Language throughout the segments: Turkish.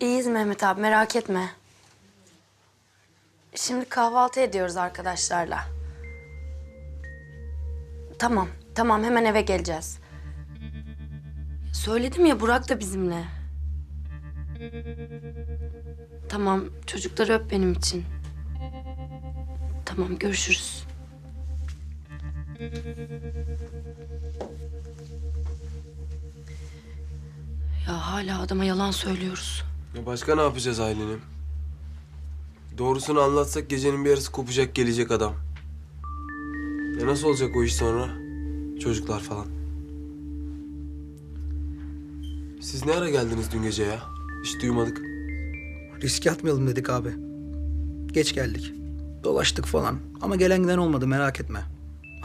İyiyiz Mehmet abi merak etme. Şimdi kahvaltı ediyoruz arkadaşlarla. Tamam, tamam hemen eve geleceğiz. Söyledim ya Burak da bizimle. Tamam, çocukları öp benim için. Tamam, görüşürüz. Ya hala adama yalan söylüyoruz. Ya başka ne yapacağız Aylin'im? Doğrusunu anlatsak gecenin bir yarısı kopacak gelecek adam. Ya nasıl olacak o iş sonra? Çocuklar falan. Siz ne ara geldiniz dün gece ya? Hiç duymadık. Riske atmayalım dedik abi. Geç geldik. Dolaştık falan. Ama gelen giden olmadı merak etme.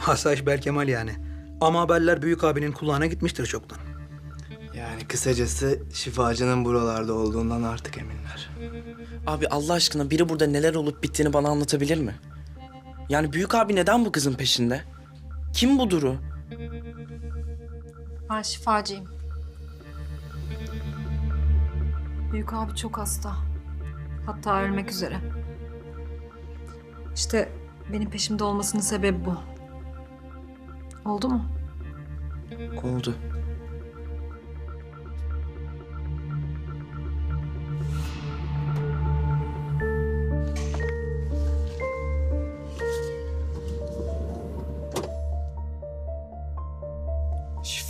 Asayiş Berkemal yani. Ama haberler büyük abinin kulağına gitmiştir çoktan. Yani kısacası şifacının buralarda olduğundan artık eminler. Abi Allah aşkına biri burada neler olup bittiğini bana anlatabilir mi? Yani büyük abi neden bu kızın peşinde? Kim bu Duru? Ben şifacıyım. Büyük abi çok hasta. Hatta ölmek üzere. İşte benim peşimde olmasının sebebi bu. Oldu mu? Oldu.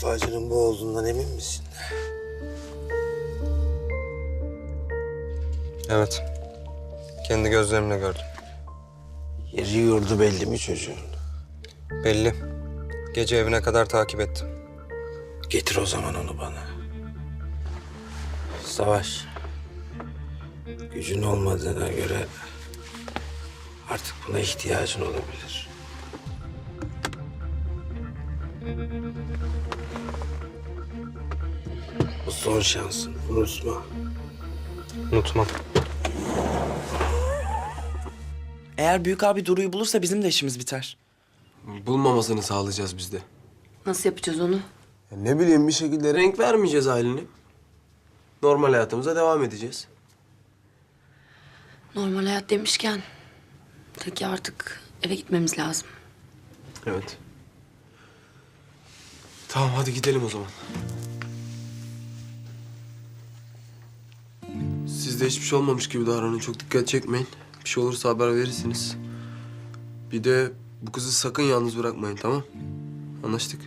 Şifacının bu olduğundan emin misin? Evet. Kendi gözlerimle gördüm. Yeri yurdu belli mi çocuğun? Belli. Gece evine kadar takip ettim. Getir o zaman onu bana. Savaş. Gücün olmadığına göre artık buna ihtiyacın olabilir. Bu son şansın. Unutma. Unutmam. Eğer büyük abi Duru'yu bulursa bizim de işimiz biter. Bulmamasını sağlayacağız biz de. Nasıl yapacağız onu? Ya ne bileyim bir şekilde renk vermeyeceğiz Aylin'im. Normal hayatımıza devam edeceğiz. Normal hayat demişken... Peki artık eve gitmemiz lazım. Evet. Tamam hadi gidelim o zaman. Sizde hiçbir şey olmamış gibi davranın. Çok dikkat çekmeyin. Bir şey olursa haber verirsiniz. Bir de bu kızı sakın yalnız bırakmayın tamam? Anlaştık.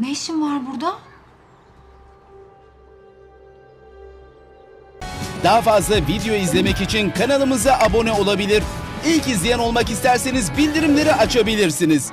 Ne işin var burada? Daha fazla video izlemek için kanalımıza abone olabilir. İlk izleyen olmak isterseniz bildirimleri açabilirsiniz.